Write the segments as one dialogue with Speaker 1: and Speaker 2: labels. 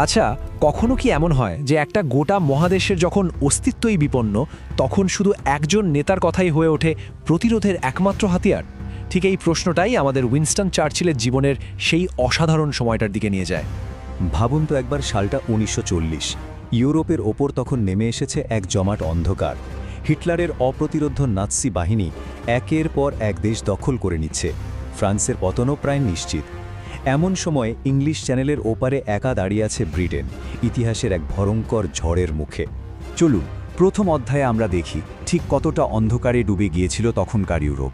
Speaker 1: আচ্ছা কখনো কি এমন হয় যে একটা গোটা মহাদেশের যখন অস্তিত্বই বিপন্ন, তখন শুধু একজন নেতার কথাই হয়ে ওঠে প্রতিরোধের একমাত্র হাতিয়ার? ঠিক এই প্রশ্নটাই আমাদের উইনস্টন চার্চিলের জীবনের সেই অসাধারণ সময়টার দিকে নিয়ে যায়।
Speaker 2: ভাবুন তো একবার সালটা উনিশশো চল্লিশ। ইউরোপের ওপর তখন নেমে এসেছে এক জমাট অন্ধকার। হিটলারের অপ্রতিরোধ নাৎসি বাহিনী একের পর এক দেশ দখল করে নিচ্ছে। ফ্রান্সের পতনও প্রায় নিশ্চিত। এমন সময় ইংলিশ চ্যানেলের ওপারে একা দাঁড়িয়ে আছে ব্রিটেন, ইতিহাসের এক ভয়ঙ্কর ঝড়ের মুখে। চলুন, প্রথম অধ্যায়ে আমরা দেখি ঠিক কতটা অন্ধকারে ডুবে গিয়েছিল তখনকার ইউরোপ।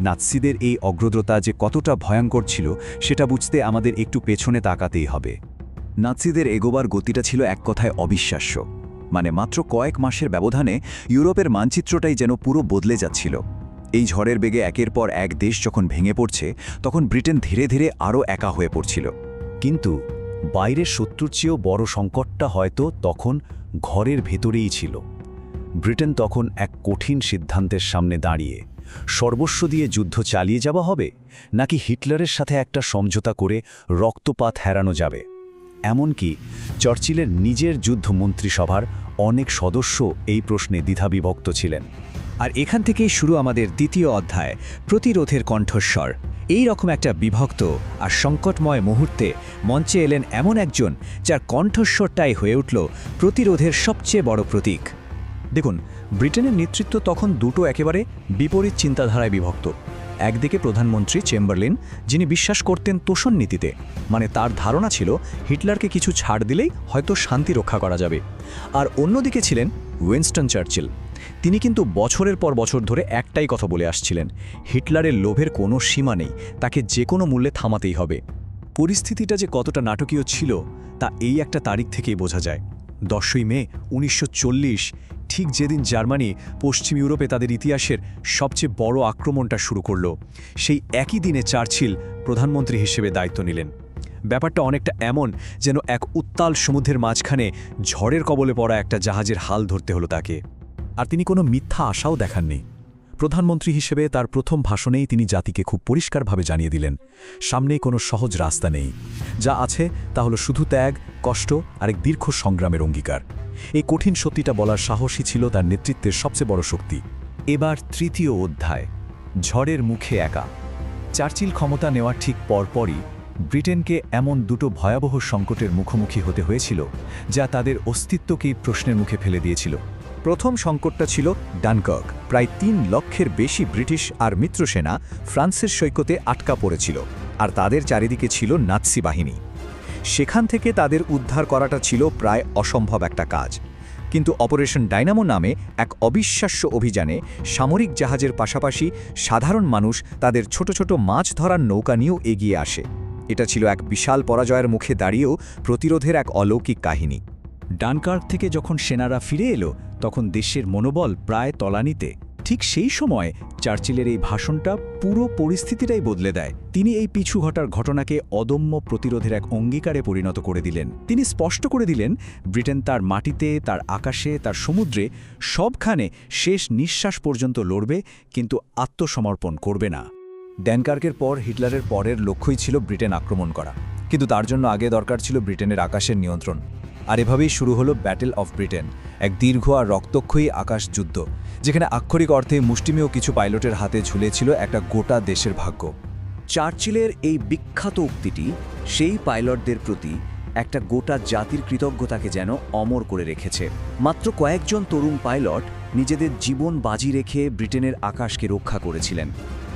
Speaker 2: নাৎসিদের এই অগ্রদ্রতা যে কতটা ভয়ঙ্কর ছিল, সেটা বুঝতে আমাদের একটু পেছনে তাকাতেই হবে। নাৎসিদের এগোবার গতিটা ছিল এক কথায় অবিশ্বাস্য। মানে মাত্র কয়েক মাসের ব্যবধানে ইউরোপের মানচিত্রটাই যেন পুরো বদলে যাচ্ছিল। এই ঝড়ের বেগে একের পর এক দেশ যখন ভেঙে পড়ছে, তখন ব্রিটেন ধীরে ধীরে আরও একা হয়ে পড়ছিল। কিন্তু বাইরের শত্রুর চেয়েও বড় সংকটটা হয়তো তখন ঘরের ভেতরেই ছিল। ব্রিটেন তখন এক কঠিন সিদ্ধান্তের সামনে দাঁড়িয়ে, সর্বস্ব দিয়ে যুদ্ধ চালিয়ে যাওয়া হবে, নাকি হিটলারের সাথে একটা সমঝোতা করে রক্তপাত হেরানো যাবে? এমনকি চার্চিলের নিজের যুদ্ধ মন্ত্রিসভার অনেক সদস্য এই প্রশ্নে দ্বিধাবিভক্ত ছিলেন।
Speaker 1: আর এখান থেকেই শুরু আমাদের দ্বিতীয় অধ্যায়, প্রতিরোধের কণ্ঠস্বর। এই রকম একটা বিভক্ত আর সংকটময় মুহূর্তে মঞ্চে এলেন এমন একজন যার কণ্ঠস্বরটাই হয়ে উঠল প্রতিরোধের সবচেয়ে বড় প্রতীক।
Speaker 3: দেখুন, ব্রিটেনের নেতৃত্ব তখন দুটো একেবারে বিপরীত চিন্তাধারায় বিভক্ত। একদিকে প্রধানমন্ত্রী চেম্বারলিন, যিনি বিশ্বাস করতেন তোষণ নীতিতে মানে তার ধারণা ছিল হিটলারকে কিছু ছাড় দিলেই হয়তো শান্তি রক্ষা করা যাবে। আর অন্যদিকে ছিলেন উইনস্টন চার্চিল। তিনি কিন্তু বছরের পর বছর ধরে একটাই কথা বলে আসছিলেন, হিটলারের লোভের কোনো সীমা নেই, তাকে যে কোনো মূল্যে থামাতেই হবে। পরিস্থিতিটা যে কতটা নাটকীয় ছিল, তা এই একটা তারিখ থেকেই বোঝা যায়। দশই মে, উনিশশো চল্লিশ, ঠিক যেদিন জার্মানি পশ্চিম ইউরোপে তাদের ইতিহাসের সবচেয়ে বড় আক্রমণটা শুরু করল, সেই একই দিনে চার্চিল প্রধানমন্ত্রী হিসেবে দায়িত্ব নিলেন। ব্যাপারটা অনেকটা এমন যেন এক উত্তাল সমুদ্রের মাঝখানে ঝড়ের কবলে পড়া একটা জাহাজের হাল ধরতে হলো তাকে। আর তিনি কোনো মিথ্যা আশাও দেখাননি। প্রধানমন্ত্রী হিসেবে তার প্রথম ভাষণেই তিনি জাতিকে খুব পরিষ্কারভাবে জানিয়ে দিলেন, সামনেই কোনো সহজ রাস্তা নেই। যা আছে তা হলো শুধু ত্যাগ, কষ্ট আর এক দীর্ঘ সংগ্রামের অঙ্গীকার। এই কঠিন সত্যিটা বলার সাহসী ছিল তার নেতৃত্বের সবচেয়ে বড় শক্তি।
Speaker 2: এবার তৃতীয় অধ্যায়, ঝড়ের মুখে একা। চার্চিল ক্ষমতা নেওয়ার ঠিক পরপরই ব্রিটেনকে এমন দুটো ভয়াবহ সংকটের মুখোমুখি হতে হয়েছিল, যা তাদের অস্তিত্বকেই প্রশ্নের মুখে ফেলে দিয়েছিল। প্রথম সংকটটা ছিল ডানকার্ক প্রায় তিন লক্ষের বেশি ব্রিটিশ আর মিত্রসেনা ফ্রান্সের সৈকতে আটকা পড়েছিল, আর তাদের চারিদিকে ছিল নাৎসি বাহিনী। সেখান থেকে তাদের উদ্ধার করাটা ছিল প্রায় অসম্ভব একটা কাজ। কিন্তু অপারেশন ডাইনামো নামে এক অবিশ্বাস্য অভিযানে সামরিক জাহাজের পাশাপাশি সাধারণ মানুষ তাদের ছোট ছোট মাছ ধরার নৌকা নিয়েও এগিয়ে আসে। এটা ছিল এক বিশাল পরাজয়ের মুখে দাঁড়িয়েও প্রতিরোধের এক অলৌকিক কাহিনী। ডানকার্ক থেকে যখন সেনারা ফিরে এলো, তখন দেশের মনোবল প্রায় তলানিতে। ঠিক সেই সময় চার্চিলের এই ভাষণটা পুরো পরিস্থিতিটাই বদলে দেয়। তিনি এই পিছু ঘটার ঘটনাকে অদম্য প্রতিরোধের এক অঙ্গীকারে পরিণত করে দিলেন। তিনি স্পষ্ট করে দিলেন, ব্রিটেন তার মাটিতে, তার আকাশে, তার সমুদ্রে সবখানে শেষ নিঃশ্বাস পর্যন্ত লড়বে, কিন্তু আত্মসমর্পণ করবে না। ড্যানকার্কের পর হিটলারের পরের লক্ষ্যই ছিল ব্রিটেন আক্রমণ করা। কিন্তু তার জন্য আগে দরকার ছিল ব্রিটেনের আকাশের নিয়ন্ত্রণ। আর এভাবেই শুরু হলো ব্যাটেল অফ ব্রিটেন এক দীর্ঘ আর রক্তক্ষয়ী আকাশ যুদ্ধ, যেখানে আক্ষরিক অর্থে মুষ্টিমেয় কিছু পাইলটের হাতে ঝুলেছিল একটা গোটা দেশের ভাগ্য।
Speaker 4: চার্চিলের এই বিখ্যাত উক্তিটি সেই পাইলটদের প্রতি একটা গোটা জাতির কৃতজ্ঞতাকে যেন অমর করে রেখেছে। মাত্র কয়েকজন তরুণ পাইলট নিজেদের জীবন বাজি রেখে ব্রিটেনের আকাশকে রক্ষা করেছিলেন,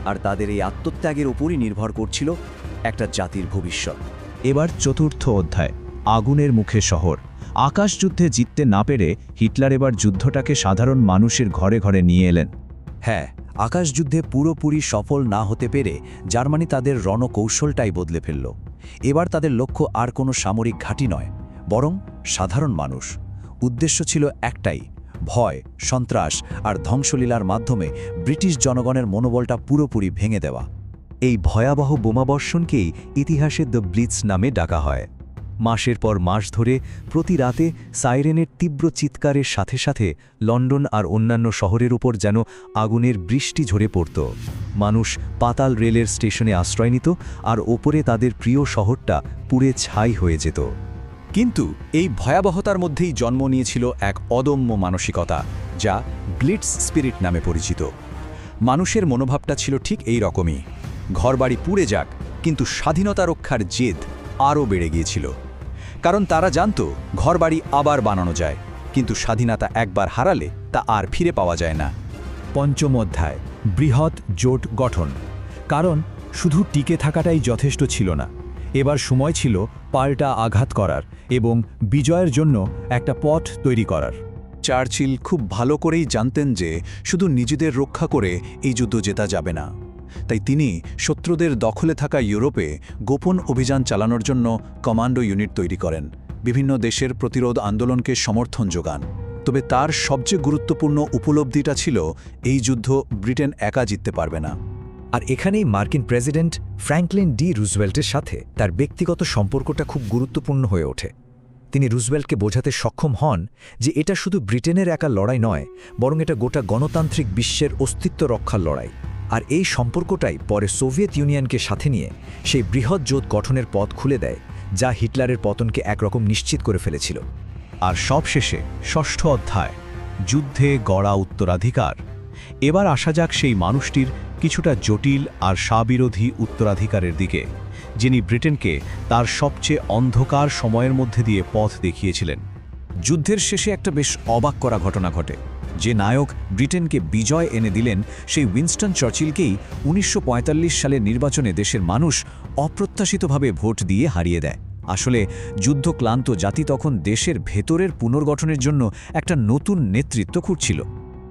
Speaker 4: আর তাদের এই আত্মত্যাগের ওপরই নির্ভর করছিল একটা জাতির ভবিষ্যৎ।
Speaker 2: এবার চতুর্থ অধ্যায়। আগুনের মুখে শহর। আকাশযুদ্ধে জিততে না পেরে হিটলার এবার যুদ্ধটাকে সাধারণ মানুষের ঘরে ঘরে নিয়ে এলেন। হ্যাঁ আকাশযুদ্ধে পুরোপুরি সফল না হতে পেরে জার্মানি তাদের রণকৌশলটাই বদলে ফেলল। এবার তাদের লক্ষ্য আর কোনো সামরিক ঘাঁটি নয়, বরং সাধারণ মানুষ। উদ্দেশ্য ছিল একটাই, ভয়, সন্ত্রাস আর ধ্বংসলীলার মাধ্যমে ব্রিটিশ জনগণের মনোবলটা পুরোপুরি ভেঙে দেওয়া। এই ভয়াবহ বোমাবর্ষণকেই ইতিহাসে দ্য ব্লিটস নামে ডাকা হয়। মাসের পর মাস ধরে প্রতি রাতে সাইরেনের তীব্র চিৎকারের সাথে সাথে লন্ডন আর অন্যান্য শহরের উপর যেন আগুনের বৃষ্টি ঝরে পড়ত। মানুষ পাতাল রেলের স্টেশনে আশ্রয় নিত আর ওপরে তাদের প্রিয় শহরটা পুড়ে ছাই হয়ে যেত।
Speaker 3: কিন্তু এই ভয়াবহতার মধ্যেই জন্ম নিয়েছিল এক অদম্য মানসিকতা, যা ব্লিটস স্পিরিট নামে পরিচিত। মানুষের মনোভাবটা ছিল ঠিক এই রকমই। ঘরবাড়ি পুড়ে যাক, কিন্তু স্বাধীনতা রক্ষার জেদ আরও বেড়ে গিয়েছিল। কারণ তারা জানত, ঘরবাড়ি আবার বানানো যায়। কিন্তু স্বাধীনতা একবার হারালে তা আর ফিরে পাওয়া যায় না।
Speaker 2: পঞ্চম অধ্যায়, বৃহৎ জোট গঠন। কারণ শুধু টিকে থাকাটাই যথেষ্ট ছিল না। এবার সময় ছিল পাল্টা আঘাত করার এবং বিজয়ের জন্য একটা পথ তৈরি করার।
Speaker 3: চার্চিল খুব ভালো করেই জানতেন যে শুধু নিজেদের রক্ষা করে এই যুদ্ধ জেতা যাবে না। তাই তিনি শত্রুদের দখলে থাকা ইউরোপে গোপন অভিযান চালানোর জন্য কমান্ডো ইউনিট তৈরি করেন। বিভিন্ন দেশের প্রতিরোধ আন্দোলনকে সমর্থন যোগান। তবে তার সবচেয়ে গুরুত্বপূর্ণ উপলব্ধিটা ছিল, এই যুদ্ধ ব্রিটেন একা জিততে পারবে না।
Speaker 5: আর এখানেই মার্কিন প্রেসিডেন্ট ফ্র্যাঙ্কলিন ডি রুজওয়েল্টের সাথে তার ব্যক্তিগত সম্পর্কটা খুব গুরুত্বপূর্ণ হয়ে ওঠে। তিনি রুজওয়েল্টকে বোঝাতে সক্ষম হন যে এটা শুধু ব্রিটেনের একা লড়াই নয়, বরং এটা গোটা গণতান্ত্রিক বিশ্বের অস্তিত্ব রক্ষার লড়াই। আর এই সম্পর্কটাই পরে সোভিয়েত ইউনিয়নকে সাথে নিয়ে সেই বৃহৎ জোট গঠনের পথ খুলে দেয়, যা হিটলারের পতনকে একরকম নিশ্চিত করে ফেলেছিল।
Speaker 2: আর সবশেষে ষষ্ঠ অধ্যায়, যুদ্ধে গড়া উত্তরাধিকার। এবার আসা যাক সেই মানুষটির কিছুটা জটিল আর স্বাবিরোধী উত্তরাধিকারের দিকে, যিনি ব্রিটেনকে তার সবচেয়ে অন্ধকার সময়ের মধ্যে দিয়ে পথ দেখিয়েছিলেন।
Speaker 3: যুদ্ধের শেষে একটা বেশ অবাক করা ঘটনা ঘটে। যে নায়ক ব্রিটেনকে বিজয় এনে দিলেন, সেই উইনস্টন চার্চিলকেই উনিশশো সালের নির্বাচনে দেশের মানুষ অপ্রত্যাশিতভাবে ভোট দিয়ে হারিয়ে দেয়। আসলে যুদ্ধক্লান্ত জাতি তখন দেশের ভেতরের পুনর্গঠনের জন্য একটা নতুন নেতৃত্ব খুঁজছিল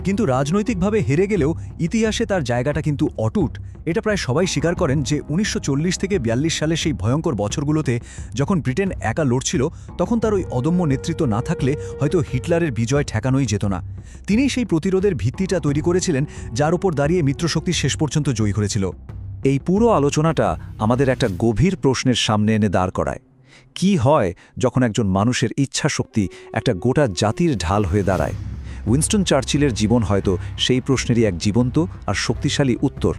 Speaker 2: কিন্তু রাজনৈতিকভাবে হেরে গেলেও ইতিহাসে তার জায়গাটা কিন্তু অটুট। এটা প্রায় সবাই স্বীকার করেন যে উনিশশো চল্লিশ থেকে বিয়াল্লিশ সালে সেই ভয়ঙ্কর বছরগুলোতে যখন ব্রিটেন একা লড়ছিল, তখন তার ওই অদম্য নেতৃত্ব না থাকলে হয়তো হিটলারের বিজয় ঠেকানোই যেত না। তিনিই সেই প্রতিরোধের ভিত্তিটা তৈরি করেছিলেন, যার উপর দাঁড়িয়ে মিত্রশক্তি শেষ পর্যন্ত জয়ী করেছিল।
Speaker 3: এই পুরো আলোচনাটা আমাদের একটা গভীর প্রশ্নের সামনে এনে দাঁড় করায়। কি হয় যখন একজন মানুষের ইচ্ছাশক্তি একটা গোটা জাতির ঢাল হয়ে দাঁড়ায়? উইনস্টন চার্চিলের জীবন হয়তো সেই প্রশ্নেরই এক জীবন্ত আর শক্তিশালী উত্তর।